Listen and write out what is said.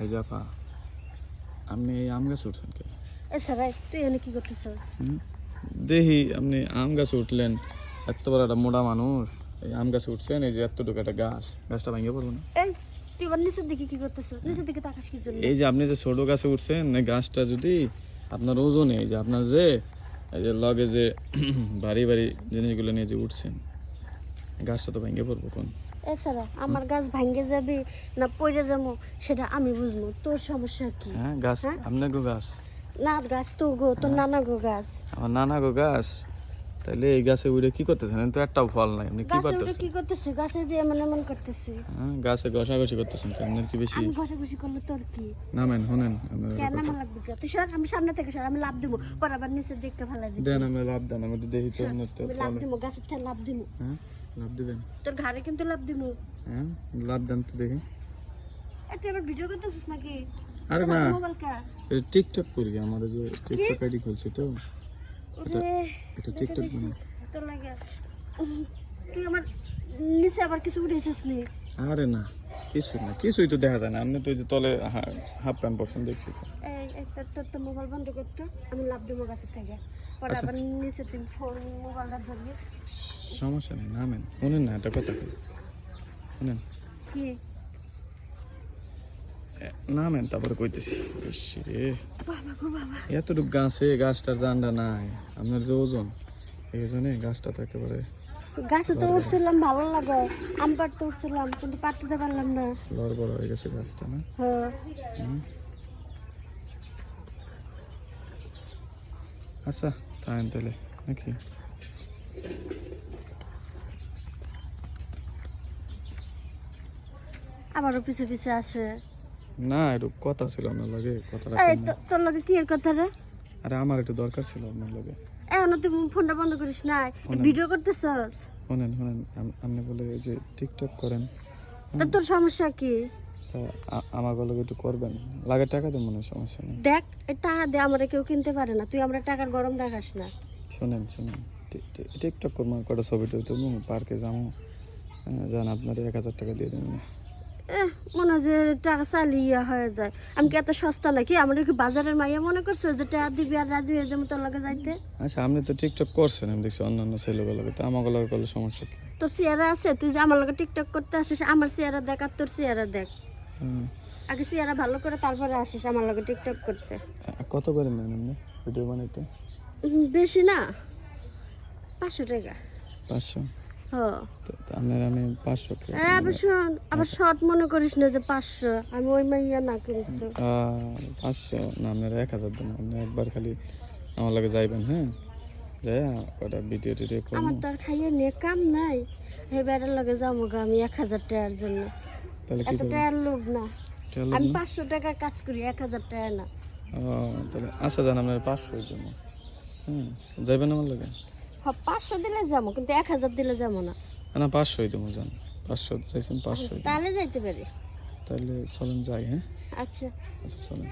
এই যে আপা আপনি এই আম গাছ উঠছেন কে? এছাড়া তুই এখানে কি করতেছ? দেখি আপনি আম গাছে উঠলেন এত বড় একটা মোটা মানুষ এই আম গাছে উঠছেন এই যে এতটুকু একটা গাছ গাছটা ভেঙে পড়ব না? এই তুই এবার নিচের দিকে কি করতেছ? নিচের দিকে তাকাস কি জন্য? এই যে আপনি যে ছোট গাছে উঠছেন এই গাছটা যদি আপনার ওজনে এই যে আপনার যে এই যে লগে যে ভারী ভারী জিনিসগুলো নিয়ে যে উঠছেন গাছটা তো ভেঙে পড়ব কোন এছাড়া আমার গাছ ভাঙ্গে যাবে না পড়ে যাব সেটা আমি বুঝব। তোর সমস্যা কি? হ্যাঁ গাছ হ্যাঁ? আপনার গো গাছ? না গাছ তো গো তোর নানা গো গাছ। আমার নানা গো গাছ? তাহলে এই গাছে উড়ে কি করতেছেন তো একটাও ফল নাই আপনি কি গাছে করতেছেন কি করতেছে? গাছে দিয়ে এমন এমন করতেছে। হ্যাঁ গাছে ঘষাঘষি করতেছেন আপনার কি বেশি? আমি ঘষাঘষি করলে তোর কি? নামেন শোনেন আপনার কেন আমার লাগবে কি? তুই সর আমি সামনে থেকে সর আমি লাভ দিব। পর আবার নিচে দেখতে ভালো দিবি দেন আমি লাভ দেন আমি তো দেখি তো আমি লাভ দিব থেকে লাভ দিব। হ্যাঁ? লাভ দিবেন? তোর ঘাড়ে কিন্তু লাভ দিব হ্যাঁ লাভ দেন তো দেখি। এ তুই আবার ভিডিও করতেছিস নাকি? আরে না মোবাইল কা? এই টিকটক করি আমাদের যে টিকটক আইডি খুলছি তো? ওরে এটা টিকটক বানাই তোর লাগে। তুই আমার নিচে আবার কিছু উঠেছিস নি? আরে না কিছু না কিছুই তো দেখা যায় না। আপনি তো এই যে তলে হাফ প্যান্ট পছন্দ দেখছি তো। এই একটা তোর তো মোবাইল বন্ধ করতো আমি লাভ দিব গাছের থেকে। পরে আবার নিচে তুই ফোন মোবাইলটা ধরবি সমস্যা নেই নামেন। শুনেন না এটা কথা। শুনেন। নামেন তারপরে কইতেছি। রে। এতটুকু গাছে গাছটার দান্ডা নাই। আপনার যে ওজন এই জন্যে গাছটা তো একেবারে গাছে তো উঠছিলাম ভালো লাগে। আম পাড়তে উঠছিলাম কিন্তু পাড়তে পারলাম না। লড় বড় হয়ে গেছে গাছটা না? হ্যাঁ। আচ্ছা তাই তাহলে। নাকি? আবারও পিছে পিছে আসে। না একটু কথা ছিল আপনার লাগে কথা এই তো- তোর লগে কি এর কথা রে? আরে আমার একটু দরকার ছিল আপনার লগে। এখনও তুই ফোনটা বন্ধ করিস না। ভিডিও করতেছস? শোনেন শোনেন আম- আপনি বলে এই যে টিকটক করেন। তা তোর সমস্যা কি? তা আ- আমার লগে একটু করবেন। লাগে টাকা তো মনে হয় সমস্যা নেই। দেখ এই টাকা দিয়ে আমরা কেউ কিনতে পারে না। তুই আমরা টাকার গরম দেখাস না। শোনেন শোনেন। টি- টি- টিকটক করব কটা ছবি টবি তুলবো পার্কে যাব। হ্যাঁ, যান আপনার এক হাজার টাকা দিয়ে দেবেন মনে হয় যে টাকা চালিয়ে ইয়া হয়ে যায়। আমি কি এত সস্তা নাকি? আমরা কি বাজারের মাইয়া মনে করছ যে টাকা দিবি আর রাজি হয়ে যাব তোর লগে যাইতে? আচ্ছা আপনি তো টিকটক করছেন আমি দেখছি অন্যান্য ছেলেগুলোকে তো আমাকে লগে করলে সমস্যা কি? তোর চেহারা আছে তুই যে আমার লগে টিকটক করতে আসিস আমার চেহারা দেখ আর তোর চেহারা দেখ। হুম। আগে চেহারা ভালো করে তারপরে আসিস আমার লগে টিকটক করতে। কত করে নেন আপনি ভিডিও বানাইতে? বেশি না পাঁচশো টাকা। পাঁচশো? আপনার আমি পাঁচশো কে- এ, আবার শোন আবার শর্ট মনে করিস না যে পাঁচশো। আমি ওই মাইয়া না কিন্তু আহ, পাঁচশো? না আপনার এক হাজার দেন আপনি একবার খালি আমার লগে যাইবেন হ্যাঁ? যাই কটা ভিডিও টিডিও করব। আমার তো আর খাইয়ে নিয়ে কাম নাই। এবারের লগে যাব গো আমি এক হাজার টাকার জন্য। তাহলে কি টাকার লোভ না। আমি পাঁচশো টাকার কাজ করি এক হাজার টাকা না। ও তাহলে আচ্ছা যান আপনার পাঁচশোর জন্য। হুম যাইবেন আমার লগে? হ্যাঁ পাঁচশো দিলে যাব কিন্তু এক হাজার দিলে যাব না। না পাঁচশোই দেবো যান পাঁচশো চাইছেন পাঁচশোই দেবো। তাহলে যাইতে পারি। তাহলে চলেন যাই হ্যাঁ? আচ্ছা। আচ্ছা চলেন।